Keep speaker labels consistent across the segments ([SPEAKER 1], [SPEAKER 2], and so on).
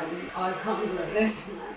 [SPEAKER 1] haldeyim. Arkamda resmen.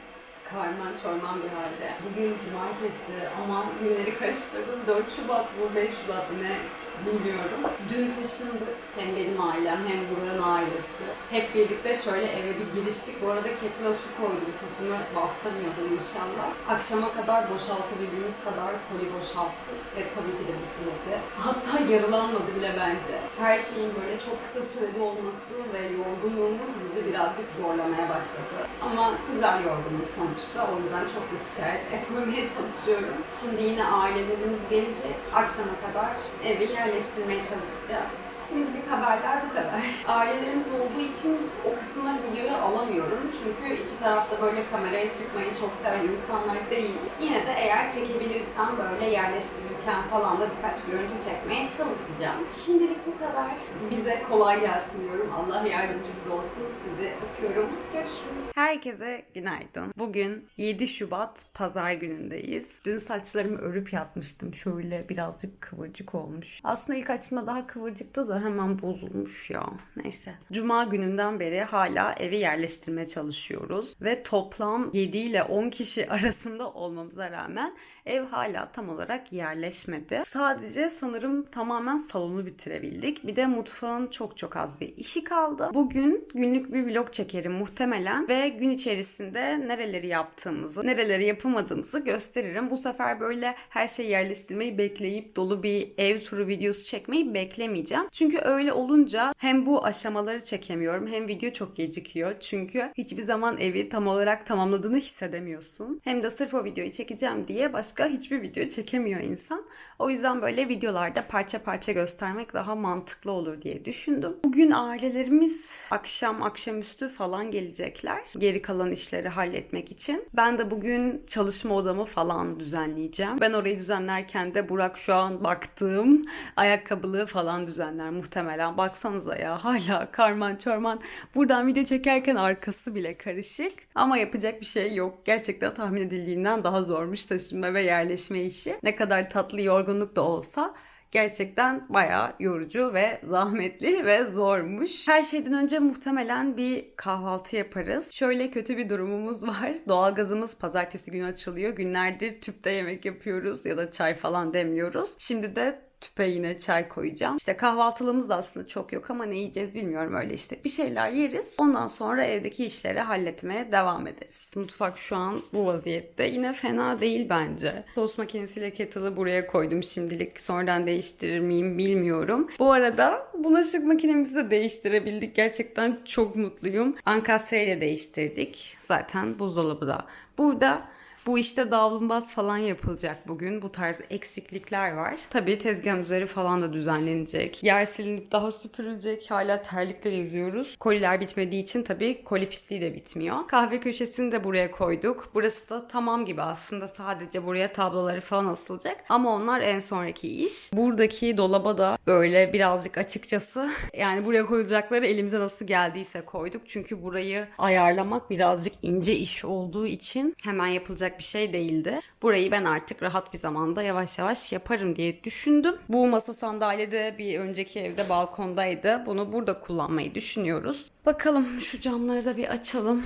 [SPEAKER 1] Karman çorman bir halde. Bugün cumartesi ama günleri karıştırdım. 4 Şubat bu 5 Şubat ne bilmiyorum. Dün taşındık. Hem benim ailem hem buranın ailesi. Hep birlikte şöyle eve bir giriştik. Bu arada kettle'a su koydum. Sesimi bastırmıyordum inşallah. Akşama kadar boşaltabildiğimiz kadar koli boşalttık. Ve tabii ki de bitmedi. Hatta yarılanmadı bile bence. Her şeyin böyle çok kısa süreli olması ve yorgunluğumuz bizi birazcık zorlamaya başladı. Ama güzel yorgunluk sonuçta. O yüzden çok da şikayet etmemeye çalışıyorum. Şimdi yine ailelerimiz gelecek. Akşama kadar evi yerleştirmeye çalışacağız. Şimdilik haberler bu kadar. Ailelerimiz olduğu için o kısımları videoya alamıyorum. Çünkü iki tarafta böyle kameraya çıkmayı çok seven insanlar değil. Yine de eğer çekebilirsem böyle yerleştirirken falan da birkaç görüntü çekmeye çalışacağım. Şimdilik bu kadar. Bize kolay gelsin diyorum. Allah yardımcımız olsun. Sizi öpüyorum. Görüşürüz. Herkese günaydın. Bugün 7 Şubat Pazar günündeyiz. Dün saçlarımı örüp yatmıştım. Şöyle birazcık kıvırcık olmuş. Aslında ilk açtığımda daha kıvırcıktı da hemen bozulmuş ya. Neyse. Cuma gününden beri hala evi yerleştirmeye çalışıyoruz. Ve toplam 7 ile 10 kişi arasında olmamıza rağmen ev hala tam olarak yerleşmedi. Sadece sanırım tamamen salonu bitirebildik. Bir de mutfağın çok çok az bir işi kaldı. Bugün günlük bir vlog çekerim muhtemelen ve gün içerisinde nereleri yaptığımızı, nereleri yapamadığımızı gösteririm. Bu sefer böyle her şeyi yerleştirmeyi bekleyip dolu bir ev turu videosu çekmeyi beklemeyeceğim. Çünkü öyle olunca hem bu aşamaları çekemiyorum hem video çok gecikiyor. Çünkü hiçbir zaman evi tam olarak tamamladığını hissedemiyorsun. Hem de sırf o videoyu çekeceğim diye başka hiçbir video çekemiyor insan. O yüzden böyle videolarda parça parça göstermek daha mantıklı olur diye düşündüm. Bugün ailelerimiz akşam akşamüstü falan gelecekler. Geri kalan işleri halletmek için. Ben de bugün çalışma odamı falan düzenleyeceğim. Ben orayı düzenlerken de Burak şu an baktığım ayakkabılığı falan düzenler muhtemelen. Baksanıza ya hala karman çorman. Buradan video çekerken arkası bile karışık. Ama yapacak bir şey yok. Gerçekten tahmin edildiğinden daha zormuş taşınma ve yerleşme işi. Ne kadar tatlı yorgunluk da olsa gerçekten bayağı yorucu ve zahmetli ve zormuş. Her şeyden önce muhtemelen bir kahvaltı yaparız. Şöyle kötü bir durumumuz var. Doğalgazımız pazartesi günü açılıyor. Günlerdir tüpte yemek yapıyoruz ya da çay falan demliyoruz. Şimdi de tüpe yine çay koyacağım. İşte kahvaltılığımız da aslında çok yok ama ne yiyeceğiz bilmiyorum öyle işte. Bir şeyler yeriz. Ondan sonra evdeki işleri halletmeye devam ederiz. Mutfak şu an bu vaziyette. Yine fena değil bence. Tost makinesiyle kettle'ı buraya koydum şimdilik. Sonradan değiştirir miyim bilmiyorum. Bu arada bulaşık makinemizi de değiştirebildik. Gerçekten çok mutluyum. Ankastreyle değiştirdik. Zaten buzdolabı da burada. Bu işte davlumbaz falan yapılacak bugün. Bu tarz eksiklikler var. Tabii tezgahın üzeri falan da düzenlenecek. Yer silinip daha süpürülecek. Hala terlikle geziyoruz. Koliler bitmediği için tabii koli pisliği de bitmiyor. Kahve köşesini de buraya koyduk. Burası da tamam gibi aslında sadece buraya tabloları falan asılacak. Ama onlar en sonraki iş. Buradaki dolaba da böyle birazcık açıkçası yani buraya koyulacakları elimize nasıl geldiyse koyduk. Çünkü burayı ayarlamak birazcık ince iş olduğu için hemen yapılacak bir şey değildi. Burayı ben artık rahat bir zamanda yavaş yavaş yaparım diye düşündüm. Bu masa sandalye de bir önceki evde balkondaydı. Bunu burada kullanmayı düşünüyoruz. Bakalım şu camları da bir açalım.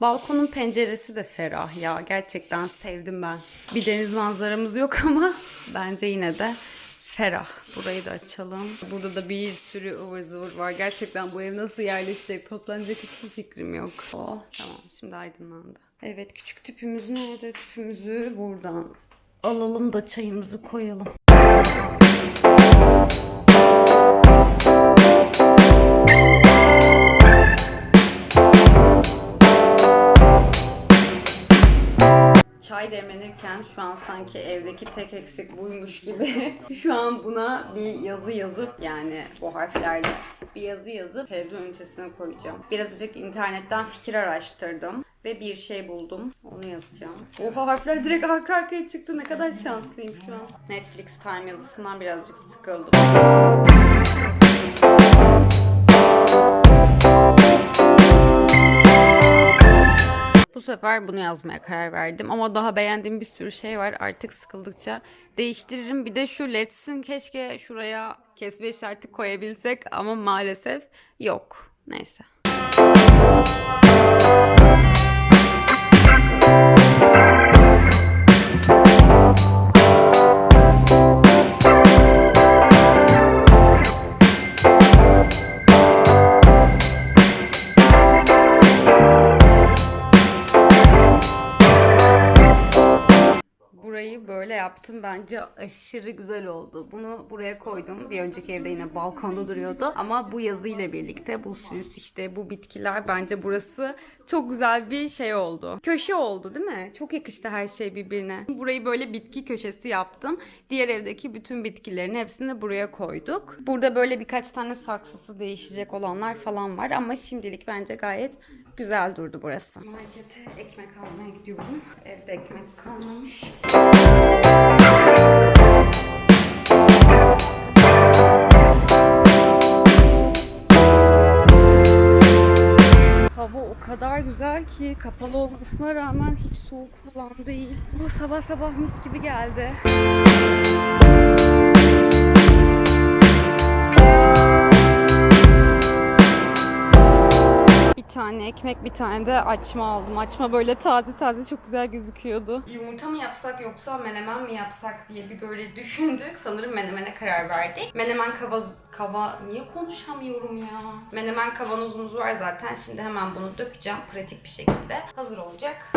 [SPEAKER 1] Balkonun penceresi de ferah ya. Gerçekten sevdim ben. Bir deniz manzaramız yok ama bence yine de ferah. Burayı da açalım. Burada da bir sürü ıvır zıvır var. Gerçekten bu ev nasıl yerleşecek, toplanacak hiçbir fikrim yok. Oh, tamam şimdi aydınlandı. Evet küçük tüpümüz nerede? Tüpümüzü buradan alalım da çayımızı koyalım. Çay demlenirken şu an sanki evdeki tek eksik buymuş gibi. şu an buna bir yazı yazıp yani bu harflerle bir yazı yazıp televizyon ünitesine koyacağım. Birazcık internetten fikir araştırdım ve bir şey buldum. Onu yazacağım. Oha harfler direkt arka arkaya çıktı. Ne kadar şanslıyım şu an. Netflix Time yazısından birazcık sıkıldım. Sefer bunu yazmaya karar verdim ama daha beğendiğim bir sürü şey var. Artık sıkıldıkça değiştiririm. Bir de şu Let's'in keşke şuraya kesme işareti koyabilsek ama maalesef yok. Neyse. Yaptım. Bence aşırı güzel oldu. Bunu buraya koydum. Bir önceki evde yine balkonda duruyordu. Ama bu yazıyla birlikte bu süs işte bu bitkiler bence burası çok güzel bir şey oldu. Köşe oldu değil mi? Çok yakıştı her şey birbirine. Burayı böyle bitki köşesi yaptım. Diğer evdeki bütün bitkilerin hepsini buraya koyduk. Burada böyle birkaç tane saksısı değişecek olanlar falan var ama şimdilik bence gayet güzel durdu burası. Markete ekmek almaya gidiyorum. Evde ekmek kalmamış. Kadar güzel ki kapalı olmasına rağmen hiç soğuk falan değil. Bu sabah sabah mis gibi geldi. Tane ekmek, bir tane de açma aldım. Açma böyle taze taze çok güzel gözüküyordu. Yumurta mı yapsak yoksa menemen mi yapsak diye bir böyle düşündük. Sanırım menemene karar verdik. Menemen kavaz... Kava... Niye konuşamıyorum ya? Menemen kavanozumuz var zaten. Şimdi hemen bunu dökeceğim pratik bir şekilde. Hazır olacak.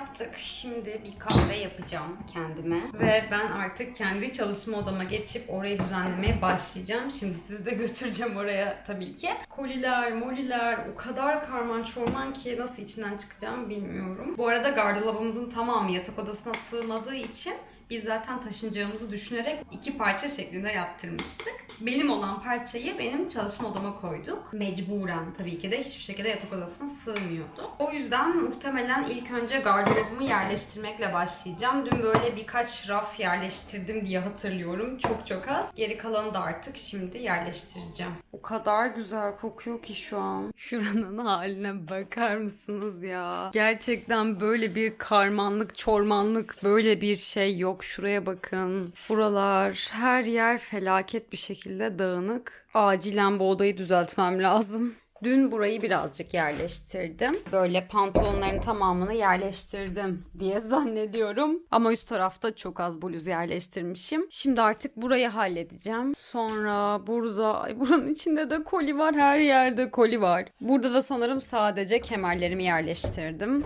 [SPEAKER 1] Yaptık. Şimdi bir kahve yapacağım kendime. Ve ben artık kendi çalışma odama geçip orayı düzenlemeye başlayacağım. Şimdi sizi de götüreceğim oraya tabii ki. Koliler, moliler o kadar karman çorman ki nasıl içinden çıkacağım bilmiyorum. Bu arada gardırobumuzun tamamı yatak odasına sığmadığı için biz zaten taşınacağımızı düşünerek iki parça şeklinde yaptırmıştık. Benim olan parçayı benim çalışma odama koyduk. Mecburen tabii ki de hiçbir şekilde yatak odasına sığmıyordu. O yüzden muhtemelen ilk önce gardırobumu yerleştirmekle başlayacağım. Dün böyle birkaç raf yerleştirdim diye hatırlıyorum. Çok çok az. Geri kalanı da artık şimdi yerleştireceğim. O kadar güzel kokuyor ki şu an. Şuranın haline bakar mısınız ya? Gerçekten böyle bir karmanlık, çormanlık böyle bir şey yok. Şuraya bakın. Buralar, her yer felaket bir şekilde dağınık. Acilen bu odayı düzeltmem lazım. Dün burayı birazcık yerleştirdim. Böyle pantolonların tamamını yerleştirdim diye zannediyorum. Ama üst tarafta çok az bluz yerleştirmişim. Şimdi artık burayı halledeceğim. Sonra burada, ay buranın içinde de koli var. Her yerde koli var. Burada da sanırım sadece kemerlerimi yerleştirdim.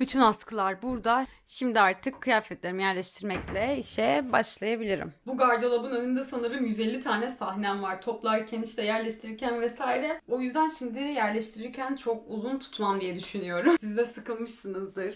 [SPEAKER 1] Bütün askılar burada. Şimdi artık kıyafetlerimi yerleştirmekle işe başlayabilirim. Bu gardırobun önünde sanırım 150 tane sahnem var. Toplarken işte yerleştirirken vesaire. O yüzden şimdi yerleştirirken çok uzun tutmam diye düşünüyorum. Siz de sıkılmışsınızdır.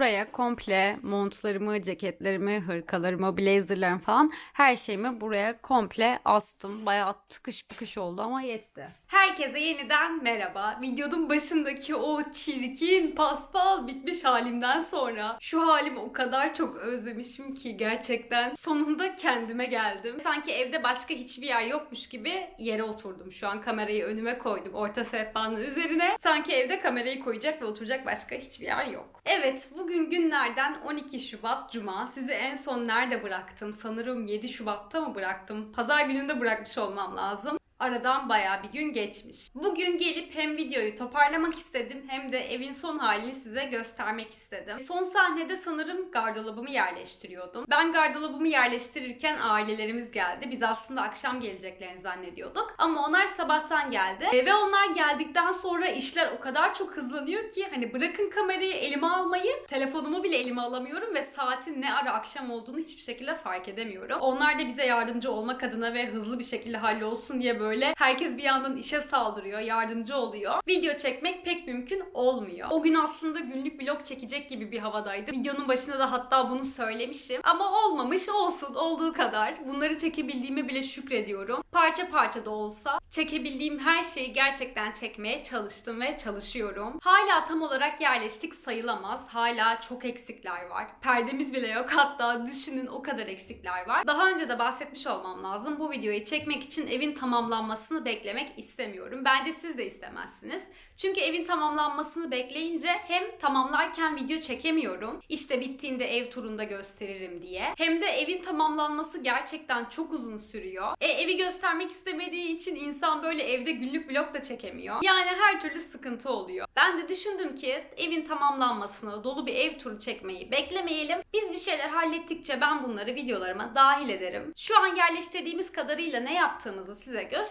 [SPEAKER 1] Buraya komple montlarımı, ceketlerimi, hırkalarımı, blazerlarımı falan her şeyimi buraya komple astım. Bayağı tıkış bıkış oldu ama yetti. Herkese yeniden merhaba. Videonun başındaki o çirkin, paspal bitmiş halimden sonra şu halimi o kadar çok özlemişim ki gerçekten sonunda kendime geldim. Sanki evde başka hiçbir yer yokmuş gibi yere oturdum. Şu an kamerayı önüme koydum orta sehpanın üzerine. Sanki evde kamerayı koyacak ve oturacak başka hiçbir yer yok. Evet bugün günlerden 12 Şubat Cuma. Sizi en son nerede bıraktım? Sanırım 7 Şubat'ta mı bıraktım? Pazar gününde bırakmış olmam lazım. Aradan bayağı bir gün geçmiş. Bugün gelip hem videoyu toparlamak istedim hem de evin son halini size göstermek istedim. Son sahnede sanırım gardırobumu yerleştiriyordum. Ben gardırobumu yerleştirirken ailelerimiz geldi. Biz aslında akşam geleceklerini zannediyorduk. Ama onlar sabahtan geldi. E, Ve onlar geldikten sonra işler o kadar çok hızlanıyor ki hani bırakın kamerayı elime almayı, telefonumu bile elime alamıyorum ve saatin ne ara akşam olduğunu hiçbir şekilde fark edemiyorum. Onlar da bize yardımcı olmak adına ve hızlı bir şekilde hallolsun diye böyle
[SPEAKER 2] böyle. Herkes bir yandan işe saldırıyor, yardımcı oluyor. Video çekmek pek mümkün olmuyor. O gün aslında günlük vlog çekecek gibi bir havadaydı. Videonun başında da hatta bunu söylemişim. Ama olmamış olsun olduğu kadar. Bunları çekebildiğime bile şükrediyorum. Parça parça da olsa çekebildiğim her şeyi gerçekten çekmeye çalıştım ve çalışıyorum. Hala tam olarak yerleştik sayılamaz. Hala çok eksikler var. Perdemiz bile yok. Hatta düşünün o kadar eksikler var. Daha önce de bahsetmiş olmam lazım. Bu videoyu çekmek için evin tamamlanmasını beklemek istemiyorum. Bence siz de istemezsiniz. Çünkü evin tamamlanmasını bekleyince hem tamamlarken video çekemiyorum. İşte bittiğinde ev turunda gösteririm diye. Hem de evin tamamlanması gerçekten çok uzun sürüyor. E, evi göstermek istemediği için insan böyle evde günlük vlog da çekemiyor. Yani her türlü sıkıntı oluyor. Ben de düşündüm ki evin tamamlanmasını, dolu bir ev turu çekmeyi beklemeyelim. Biz bir şeyler hallettikçe ben bunları videolarıma dahil ederim. Şu an yerleştirdiğimiz kadarıyla ne yaptığımızı size göstereyim.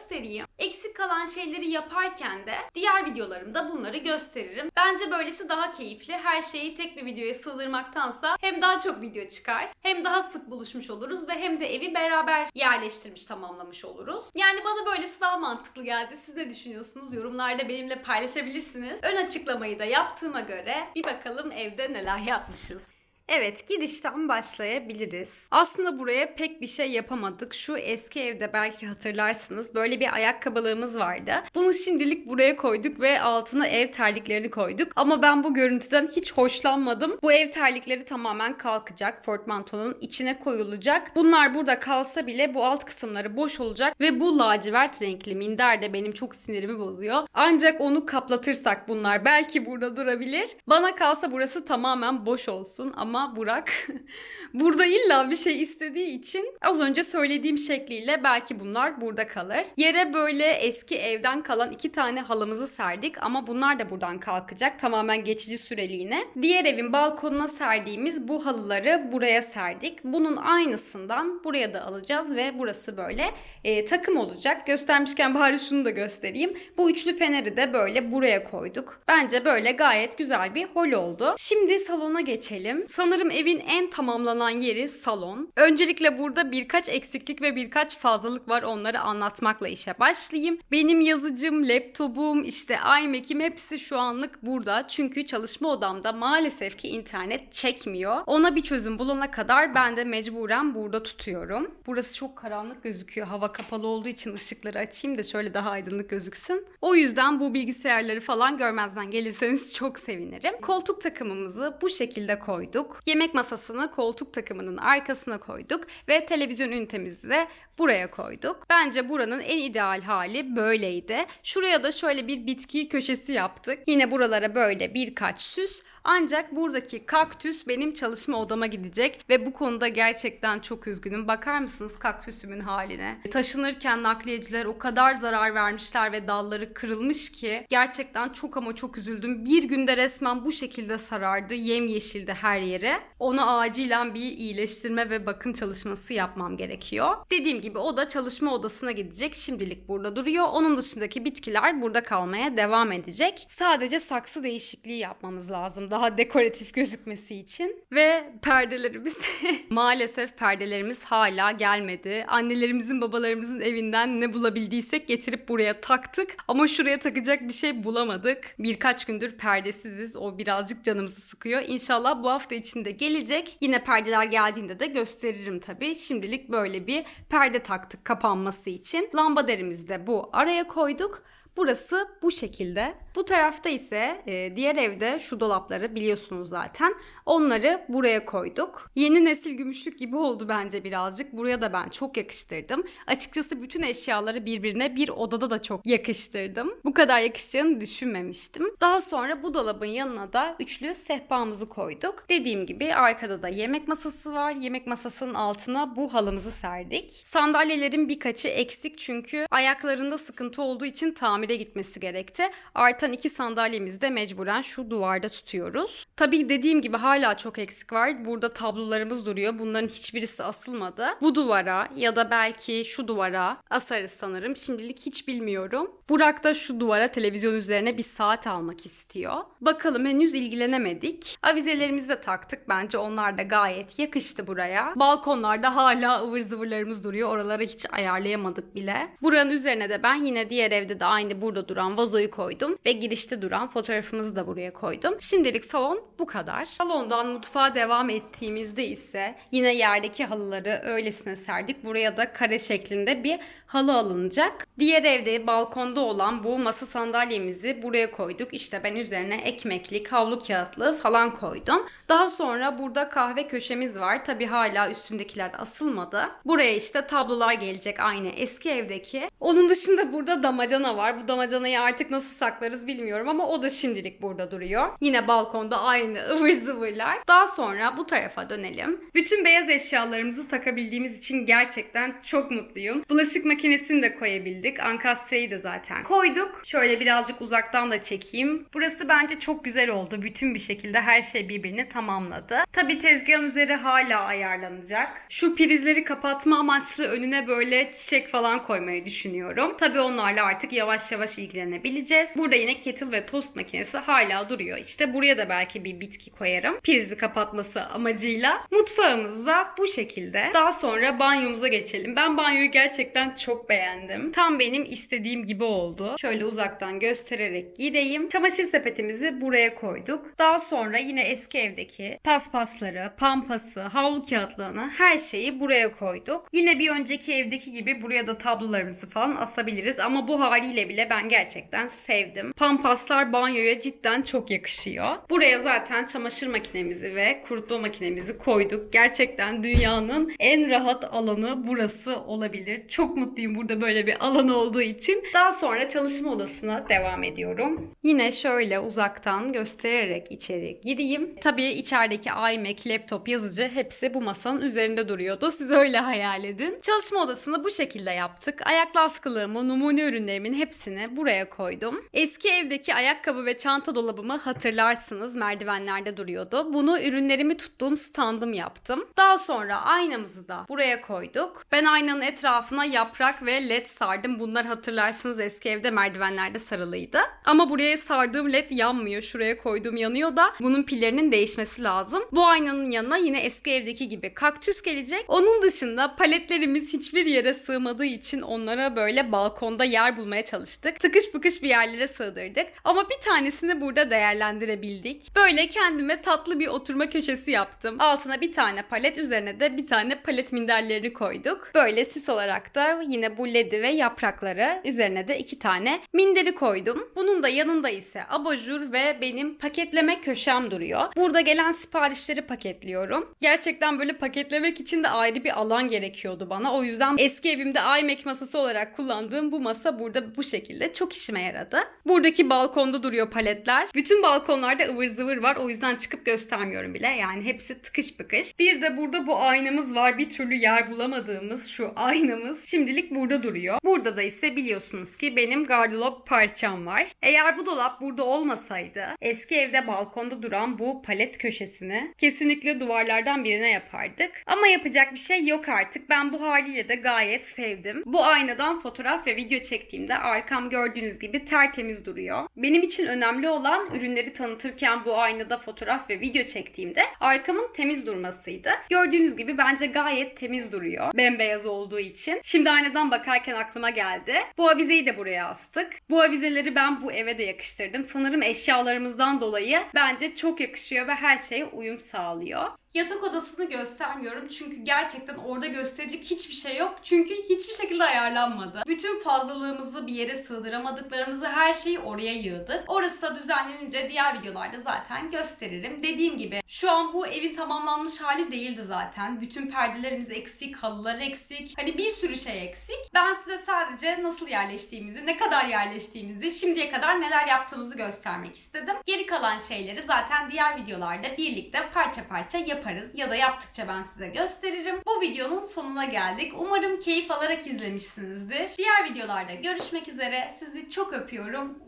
[SPEAKER 2] Eksik kalan şeyleri yaparken de diğer videolarımda bunları gösteririm. Bence böylesi daha keyifli. Her şeyi tek bir videoya sığdırmaktansa hem daha çok video çıkar, hem daha sık buluşmuş oluruz ve hem de evi beraber yerleştirmiş tamamlamış oluruz. Yani bana böylesi daha mantıklı geldi. Siz ne düşünüyorsunuz? Yorumlarda benimle paylaşabilirsiniz. Ön açıklamayı da yaptığıma göre bir bakalım evde neler yapmışız. Evet, girişten başlayabiliriz. Aslında buraya pek bir şey yapamadık. Şu eski evde belki hatırlarsınız böyle bir ayakkabılığımız vardı. Bunu şimdilik buraya koyduk ve altına ev terliklerini koyduk. Ama ben bu görüntüden hiç hoşlanmadım. Bu ev terlikleri tamamen kalkacak. Portmantonun içine koyulacak. Bunlar burada kalsa bile bu alt kısımları boş olacak ve bu lacivert renkli minder de benim çok sinirimi bozuyor. Ancak onu kaplatırsak bunlar belki burada durabilir. Bana kalsa burası tamamen boş olsun ama Burak burada illa bir şey istediği için az önce söylediğim şekliyle belki bunlar burada kalır. Yere böyle eski evden kalan iki tane halımızı serdik ama bunlar da buradan kalkacak tamamen geçici süreliğine. Diğer evin balkonuna serdiğimiz bu halıları buraya serdik. Bunun aynısından buraya da alacağız ve burası böyle e, takım olacak. Göstermişken bari şunu da göstereyim. Bu üçlü feneri de böyle buraya koyduk. Bence böyle gayet güzel bir hol oldu. Şimdi salona geçelim. Sanırım evin en tamamlanan yeri salon. Öncelikle burada birkaç eksiklik ve birkaç fazlalık var. Onları anlatmakla işe başlayayım. Benim yazıcım, laptopum, işte iMac'im hepsi şu anlık burada. Çünkü çalışma odamda maalesef ki internet çekmiyor. Ona bir çözüm bulana kadar ben de mecburen burada tutuyorum. Burası çok karanlık gözüküyor. Hava kapalı olduğu için ışıkları açayım da şöyle daha aydınlık gözüksün. O yüzden bu bilgisayarları falan görmezden gelirseniz çok sevinirim. Koltuk takımımızı bu şekilde koyduk. Yemek masasını koltuk takımının arkasına koyduk ve televizyon ünitemizi de buraya koyduk. Bence buranın en ideal hali böyleydi. Şuraya da şöyle bir bitki köşesi yaptık. Yine buralara böyle birkaç süs. Ancak buradaki kaktüs benim çalışma odama gidecek ve bu konuda gerçekten çok üzgünüm. Bakar mısınız kaktüsümün haline? Taşınırken nakliyeciler o kadar zarar vermişler ve dalları kırılmış ki gerçekten çok ama çok üzüldüm. Bir günde resmen bu şekilde sarardı. Yemyeşildi her yere. Ona acilen bir iyileştirme ve bakım çalışması yapmam gerekiyor. Dediğim gibi o da çalışma odasına gidecek. Şimdilik burada duruyor. Onun dışındaki bitkiler burada kalmaya devam edecek. Sadece saksı değişikliği yapmamız lazım daha dekoratif gözükmesi için. Ve perdelerimiz maalesef perdelerimiz hala gelmedi. Annelerimizin babalarımızın evinden ne bulabildiysek getirip buraya taktık. Ama şuraya takacak bir şey bulamadık. Birkaç gündür perdesiziz. O birazcık canımızı sıkıyor. İnşallah bu hafta içinde gelecek. Yine perdeler geldiğinde de gösteririm tabii. Şimdilik böyle bir perde taktık kapanması için. Lambaderimizi de bu araya koyduk. Burası bu şekilde. Bu tarafta ise e, diğer evde şu dolapları biliyorsunuz zaten. Onları buraya koyduk. Yeni nesil gümüşlük gibi oldu bence birazcık. Buraya da ben çok yakıştırdım. Açıkçası bütün eşyaları birbirine bir odada da çok yakıştırdım. Bu kadar yakışacağını düşünmemiştim. Daha sonra bu dolabın yanına da üçlü sehpamızı koyduk. Dediğim gibi arkada da yemek masası var. Yemek masasının altına bu halımızı serdik. Sandalyelerin birkaçı eksik çünkü ayaklarında sıkıntı olduğu için tamir tamire gitmesi gerekti. Artan iki sandalyemizi de mecburen şu duvarda tutuyoruz. Tabii dediğim gibi hala çok eksik var. Burada tablolarımız duruyor. Bunların hiçbirisi asılmadı. Bu duvara ya da belki şu duvara asarız sanırım. Şimdilik hiç bilmiyorum. Burak da şu duvara televizyon üzerine bir saat almak istiyor. Bakalım henüz ilgilenemedik. Avizelerimizi de taktık. Bence onlar da gayet yakıştı buraya. Balkonlarda hala ıvır zıvırlarımız duruyor. Oraları hiç ayarlayamadık bile. Buranın üzerine de ben yine diğer evde de aynı burada duran vazoyu koydum. Ve girişte duran fotoğrafımızı da buraya koydum. Şimdilik salon bu kadar. Salondan mutfağa devam ettiğimizde ise yine yerdeki halıları öylesine serdik. Buraya da kare şeklinde bir halı alınacak. Diğer evde balkonda olan bu masa sandalyemizi buraya koyduk. İşte ben üzerine ekmeklik, havlu kağıtlı falan koydum. Daha sonra burada kahve köşemiz var. Tabi hala üstündekiler asılmadı. Buraya işte tablolar gelecek aynı eski evdeki. Onun dışında burada damacana var. Bu damacanayı artık nasıl saklarız bilmiyorum ama o da şimdilik burada duruyor. Yine balkonda aynı ıvır zıvırlar. Daha sonra bu tarafa dönelim. Bütün beyaz eşyalarımızı takabildiğimiz için gerçekten çok mutluyum. Bulaşık makinesini de koyabildik. Ankastreyi de zaten koyduk. Şöyle birazcık uzaktan da çekeyim. Burası bence çok güzel oldu. Bütün bir şekilde her şey birbirini tamamladı. Tabi tezgahın üzeri hala ayarlanacak. Şu prizleri kapatma amaçlı önüne böyle çiçek falan koymayı düşünüyorum. Tabi onlarla artık yavaş yavaş ilgilenebileceğiz. Burada yine kettle ve tost makinesi hala duruyor. İşte buraya da belki bir bitki koyarım. Prizi kapatması amacıyla. Mutfağımız da bu şekilde. Daha sonra banyomuza geçelim. Ben banyoyu gerçekten çok beğendim. Tam benim istediğim gibi oldu. Şöyle uzaktan göstererek gireyim. Çamaşır sepetimizi buraya koyduk. Daha sonra yine eski evdeki paspasları, pampası, havlu kağıtlarını her şeyi buraya koyduk. Yine bir önceki evdeki gibi buraya da tablolarımızı falan asabiliriz ama bu haliyle bile ben gerçekten sevdim. Pampaslar banyoya cidden çok yakışıyor. Buraya zaten çamaşır makinemizi ve kurutma makinemizi koyduk. Gerçekten dünyanın en rahat alanı burası olabilir. Çok mutluyum burada böyle bir alan olduğu için. Daha sonra çalışma odasına devam ediyorum. Yine şöyle uzaktan göstererek içeri gireyim. Tabii içerideki iMac, laptop, yazıcı hepsi bu masanın üzerinde duruyordu. Siz öyle hayal edin. Çalışma odasını bu şekilde yaptık. Ayaklı askılığımı, numune ürünlerimin hepsini buraya koydum. Eski evdeki ayakkabı ve çanta dolabımı hatırlarsınız merdivenlerde duruyordu. Bunu ürünlerimi tuttuğum standım yaptım. Daha sonra aynamızı da buraya koyduk. Ben aynanın etrafına yaprak ve led sardım. Bunlar hatırlarsınız eski evde merdivenlerde sarılıydı. Ama buraya sardığım led yanmıyor. Şuraya koyduğum yanıyor da bunun pillerinin değişmesi lazım. Bu aynanın yanına yine eski evdeki gibi kaktüs gelecek. Onun dışında paletlerimiz hiçbir yere sığmadığı için onlara böyle balkonda yer bulmaya çalıştık. Tıkış bıkış bir yerlere sığdırdık. Ama bir tanesini burada değerlendirebildik. Böyle kendime tatlı bir oturma köşesi yaptım. Altına bir tane palet, üzerine de bir tane palet minderlerini koyduk. Böyle süs olarak da yine bu ledi ve yaprakları, üzerine de iki tane minderi koydum. Bunun da yanında ise abajur ve benim paketleme köşem duruyor. Burada gelen siparişleri paketliyorum. Gerçekten böyle paketlemek için de ayrı bir alan gerekiyordu bana. O yüzden eski evimde iMac masası olarak kullandığım bu masa burada bu şekilde çok işime yaradı. Buradaki balkonda duruyor paletler. Bütün balkonlarda ıvır zıvır var. O yüzden çıkıp göstermiyorum bile. Yani hepsi tıkış bıkış. Bir de burada bu aynamız var. Bir türlü yer bulamadığımız şu aynamız şimdilik burada duruyor. Burada da ise biliyorsunuz ki benim gardırop parçam var. Eğer bu dolap burada olmasaydı eski evde balkonda duran bu palet köşesini kesinlikle duvarlardan birine yapardık. Ama yapacak bir şey yok artık. Ben bu haliyle de gayet sevdim. Bu aynadan fotoğraf ve video çektiğimde arkam gördüğünüz gibi tertemiz duruyor. Benim için önemli olan ürünleri tanıtırken bu aynada fotoğraf ve video çektiğimde arkamın temiz durmasıydı. Gördüğünüz gibi bence gayet temiz duruyor. Bembeyaz olduğu için. Şimdi aynadan bakarken aklıma geldi. Bu avizeyi de buraya astık. Bu avizeleri ben bu eve de yakıştırdım. Sanırım eşyalarımızdan dolayı bence çok yakışıyor ve her şeye uyum sağlıyor. Yatak odasını göstermiyorum çünkü gerçekten orada gösterecek hiçbir şey yok. Çünkü hiçbir şekilde ayarlanmadı. Bütün fazlalığımızı bir yere sığdıramadıklarımızı her şeyi oraya yığdık. Orası da düzenlenince diğer videolarda zaten gösteririm. Dediğim gibi şu an bu evin tamamlanmış hali değildi zaten. Bütün perdelerimiz eksik, halılar eksik. Hani bir sürü şey eksik. Ben size sadece nasıl yerleştiğimizi, ne kadar yerleştiğimizi, şimdiye kadar neler yaptığımızı göstermek istedim. Geri kalan şeyleri zaten diğer videolarda birlikte parça parça yapacağız yaparız ya da yaptıkça ben size gösteririm. Bu videonun sonuna geldik. Umarım keyif alarak izlemişsinizdir. Diğer videolarda görüşmek üzere. Sizi çok öpüyorum.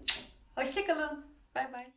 [SPEAKER 2] Hoşçakalın. Bay bay.